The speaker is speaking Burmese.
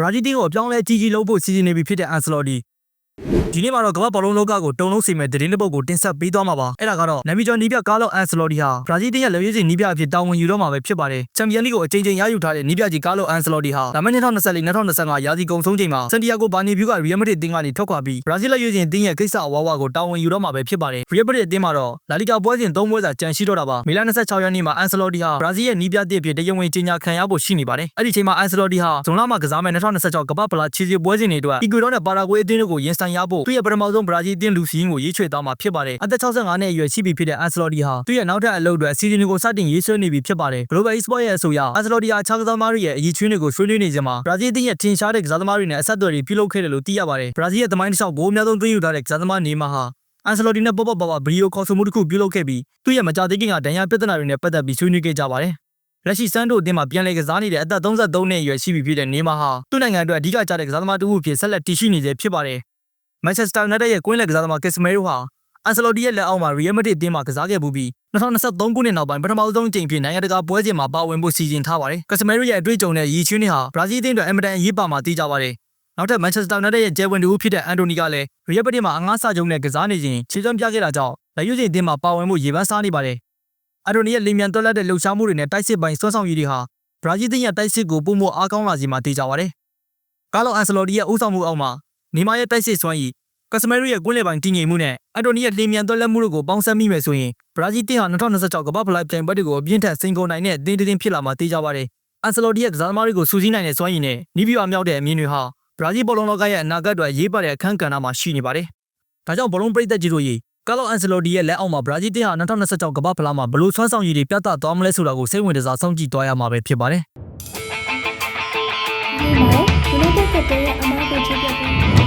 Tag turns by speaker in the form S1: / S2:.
S1: ဘရာဇီးတင်းကိုအပြောင်းလဲကြီးကြီးလုပ်ဖို့စီစဉ်နေပြီဖြစ်တဲ့အန်ဆလော် ဒီဒီနေ့မှာတော့ကမ္ဘာဘောလုံးလောကကိုတုံလုံးစီမဲ့သတင်းတစ်ပုဒ်ကိုတင်ဆက်ပေးသွားမှာပါအဲ့ဒါကတော့နမီကျော်နီးပြကားလောအန်ဆလော်ဒီဟာဘရာဇီးတင်းရဲ့လက်ရွေးစင်နီးပြအဖြစ်တာဝန်ယူတော့မှာပဲဖြစ်ပါတယ်ချန်ပီယံလိကိုအကြိမ်ကြိမ်ရယူထားတဲ့နီးပြကြီးကားလောအန်ဆလော်ဒီဟာလာမယ့်2024-2025ရာသီကုန်ဆုံးချိန်မှာစန်တီယာဂိုဘာနီဗျူကရီယယ်မက်ဒရစ်တင်းကနေထွက်ခွာပြီးဘရာဇီးလက်ရွေးစင်တင်းရဲ့ကိစ္စအဝါဝါကိုတာဝန်ယူတော့မှာပဲဖြစ်ပါတယ်ရီယယ်မက်ဒရစ်တင်းမှာတော့လာလီဂါပွဲစဉ်၃ပွဲစာကြံရှိတော့တာပါမီလန်26ရက်နေ့မှာအန်ဆလော်ဒီဟာဘရာဇီးရဲ့နီးပြတစ်အဖြစ်တရားဝင်ကြေညာခံရဖို့ရှိနေပါတယ်အဲ့ဒီချိန်မှာအန်ဆလော်ဒီဟာဇွန်လမှာကစားမဲ့2026ကမ္ဘာဖလားချီစီပွဲစဉ်တွေအတွက်အီကွေဒေါနဲ့ပါရာဂွေးအသင်းတို့ကိုရင်ဆိုင်ရဖို့သူ့ရဲ့ပထမဆုံးဘရာဇီးအသင်းလူစီးရင်ကိုရေးချွေသွားမှာဖြစ်ပါတယ်အသက်65နှစ်အရွယ်ရှိပြီဖြစ်တဲ့အန်ဆလော်ဒီဟာသူ့ရဲ့နောက်ထပ်အလုပ်အတွက်အစီအစဉ်တွေကိုစတင်ရေးဆွဲနေပြီဖြစ်ပါတယ် Global Esports ရဲ့အဆိုအရအန်ဆလော်ဒီဟာခြားကစားသမားတွေရဲ့အရေးချွေးတွေကိုဆွေးနွေးနေကြမှာဘရာဇီးအသင်းရဲ့ထင်ရှားတဲ့ကစားသမားတွေနဲ့အဆက်အသွယ်တွေပြုလုပ်ခဲ့တယ်လို့သိရပါတယ်ဘရာဇီးရဲ့သမိုင်းတစ်လျှောက်ဘိုးအများဆုံးသွင်းယူထားတဲ့ကစားသမားနေမာဟာအန်ဆလော်ဒီနဲ့ပေါ့ပေါ့ပါပါဗီဒီယိုခေါ်ဆိုမှုတစ်ခုပြုလုပ်ခဲ့ပြီးသူ့ရဲ့မကြသေးခင်ကဒဏ်ရာပြဿနာတွေနဲ့ပတ်သက်ပြီးဆွေးနွေးခဲ့ကြပါတယ်လက်ရှိစန်တို့အသင်းမှာပြန်လည်ကစားနေတဲ့အသက်33နှစ်အရွယ်ရှိပြီဖြစ်တဲ့နေမာဟာသူ့နိုင်ငံအတွက်အဓိကကျတဲ့ကစားသမားတစ်ဦးအဖြစ်ဆက်လက်တည်ရှိနေသေးဖြစ်ပါတယ် မန်ချက်စတာယူနိုက်တက်ရဲ့ကွင်းလက်ကစားသမားကစ်စမဲရိုဟာအန်ဆလော်ဒီရဲ့လက်အောက်မှာရီယယ်မက်ဒရစ်အသင်းမှာကစားခဲ့ပူးပြီး2023ခုနှစ်နောက်ပိုင်းပထမဆုံးအကြိမ်ဖြစ်နိုင်ငံတကာပွဲစဉ်မှာပါဝင်ဖို့စီစဉ်ထားပါတယ်ကစ်စမဲရိုရဲ့အတွေ့အကြုံနဲ့ရည်ချွေးနေဟာဘရာဇီးအသင်းအတွက်အင်မတန်အရေးပါမှာသိကြပါတယ်နောက်ထပ်မန်ချက်စတာယူနိုက်တက်ရဲ့ဂျယ်ဝင်တူဖြစ်တဲ့အန်တိုနီကလည်းရီယယ်မက်ဒရစ်မှာအငှားစာချုပ်နဲ့ကစားနေခြင်းခြေစွမ်းပြခဲ့တာကြောင့်လက်ရွေးစင်အသင်းမှာပါဝင်မှုရေပန်းစားနေပါတယ်အန်တိုနီရဲ့လင်မြန်တွက်လက်တဲ့လှုပ်ရှားမှုတွေနဲ့တိုက်စစ်ပိုင်းစွမ်းဆောင်ရည်တွေဟာဘရာဇီးအသင်းရဲ့တိုက်စစ်ကိုပုံမအားကောင်းလာစေမှာသိကြပါတယ်ကာလိုအန်ဆလော်ဒီရဲ့ဦးဆောင်မှုအောက်မှာ နီမာရဲ့တိုက်စစ်စွမ်းရည်ကစမဲရီရဲ့ကွင်းလေပိုင်းတည်ငြိမ်မှုနဲ့အန်တိုနီရဲ့လင်မြန်သွက်လက်မှုတို့ကိုပေါင်းစပ်မိမယ်ဆိုရင်ဘရာဇီးတင်းဟာ2026ကမ္ဘာဖလားပြိုင်ပွဲတွေကိုအပြင်းထန်စိန်ကုန်နိုင်တဲ့အသင်းတစ်သင်းဖြစ်လာမှာသိကြပါတယ်။အန်ဆလော်ဒီရဲ့ကစားသမားတွေကိုစူးစီးနိုင်တဲ့စွမ်းရည်နဲ့နီးပြအမြောက်တဲ့အမြင်တွေဟာဘရာဇီးဘောလုံးလောကရဲ့အနာဂတ်အတွက်ရေးပါတဲ့အခန်းကဏ္ဍမှာရှိနေပါတယ်။ဒါကြောင့်ဘောလုံးပရိသတ်ကြီးတို့ရေကာလိုအန်ဆလော်ဒီရဲ့လက်အောက်မှာဘရာဇီးတင်းဟာ2026ကမ္ဘာဖလားမှာဘယ်လိုစွမ်းဆောင်ရည်တွေပြသသွားမလဲဆိုတာကိုစိတ်ဝင်စားစောင့်ကြည့်သွားရမှာပဲဖြစ်ပါတယ်။
S2: ဒီမှာ United ကတည်းကအမားကိုချပြပေး